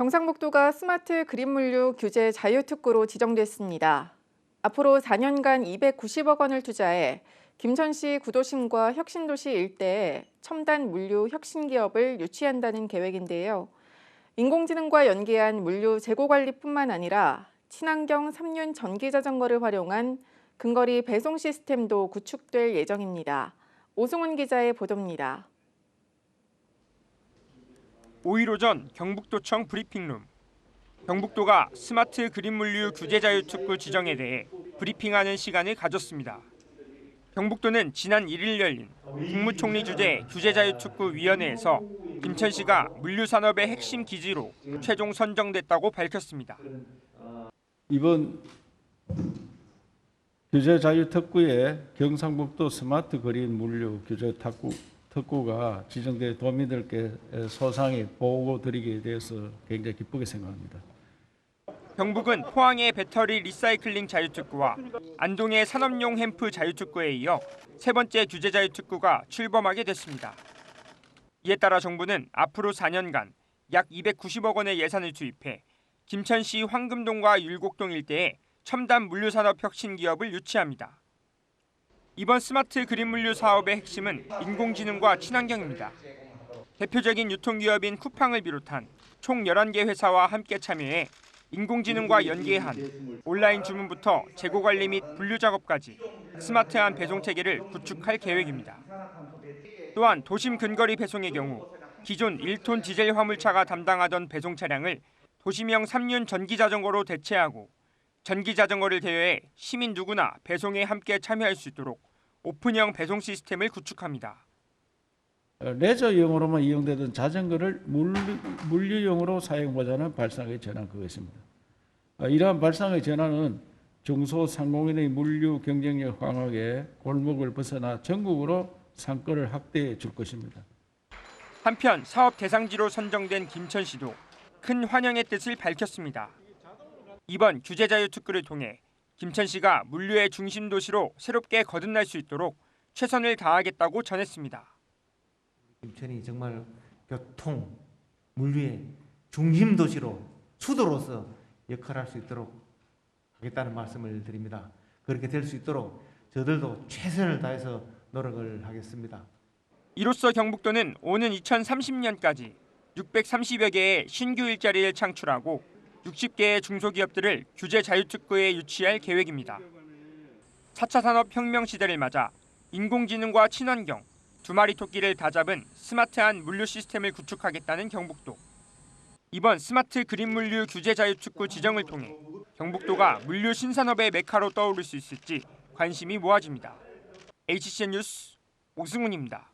경상북도가 스마트 그린 물류 규제 자유특구로 지정됐습니다. 앞으로 4년간 290억 원을 투자해 김천시 구도심과 혁신도시 일대에 첨단 물류 혁신 기업을 유치한다는 계획인데요. 인공지능과 연계한 물류 재고 관리뿐만 아니라 친환경 3륜 전기 자전거를 활용한 근거리 배송 시스템도 구축될 예정입니다. 오승훈 기자의 보도입니다. 5일 오전 경북도청 브리핑룸. 경북도가 스마트 그린 물류 규제 자유 특구 지정에 대해 브리핑하는 시간을 가졌습니다. 경북도는 지난 1일 열린 국무총리 주재 규제 자유 특구 위원회에서 김천시가 물류 산업의 핵심 기지로 최종 선정됐다고 밝혔습니다. 이번 규제 자유 특구에 경상북도 스마트 그린 물류 규제 특구, 특구가 지정돼 도민들께 소상히 보고 드리게 돼서 굉장히 기쁘게 생각합니다. 경북은 포항의 배터리 리사이클링 자유특구와 안동의 산업용 햄프 자유특구에 이어 세 번째 규제 자유특구가 출범하게 됐습니다. 이에 따라 정부는 앞으로 4년간 약 290억 원의 예산을 투입해 김천시 황금동과 율곡동 일대에 첨단 물류산업 혁신 기업을 유치합니다. 이번 스마트 그린 물류 사업의 핵심은 인공지능과 친환경입니다. 대표적인 유통기업인 쿠팡을 비롯한 총 11개 회사와 함께 참여해 인공지능과 연계한 온라인 주문부터 재고 관리 및 분류 작업까지 스마트한 배송 체계를 구축할 계획입니다. 또한 도심 근거리 배송의 경우 기존 1톤 디젤 화물차가 담당하던 배송 차량을 도심형 3륜 전기 자전거로 대체하고 전기 자전거를 대여해 시민 누구나 배송에 함께 참여할 수 있도록 오픈형 배송 시스템을 구축합니다. 어, 레저용으로만 이용되던 자전거를 물류, 물류 용으로 사용하자는 발상의 전환 그것입니다. 어, 이러한 발상의 전환은 중소상공인의 물류 경쟁력 강화에 골목을 벗어나 전국으로 상권을 확대해 줄 것입니다. 한편 사업 대상지로 선정된 김천시도 큰 환영의 뜻을 밝혔습니다. 이번 규제 자유 특구를 통해 김천시가 물류의 중심 도시로 새롭게 거듭날 수 있도록 최선을 다하겠다고 전했습니다. 김천이 정말 교통, 물류의 중심 도시로 수도로서 역할할 수 있도록 하겠다는 말씀을 드립니다. 그렇게 될 수 있도록 저들도 최선을 다해서 노력을 하겠습니다. 이로써 경북도는 오는 2030년까지 630여 개의 신규 일자리를 창출하고 60개의 중소기업들을 규제 자유특구에 유치할 계획입니다. 4차 산업혁명 시대를 맞아 인공지능과 친환경, 두 마리 토끼를 다 잡은 스마트한 물류 시스템을 구축하겠다는 경북도. 이번 스마트 그린 물류 규제 자유특구 지정을 통해 경북도가 물류 신산업의 메카로 떠오를 수 있을지 관심이 모아집니다. HCN 뉴스 오승훈입니다.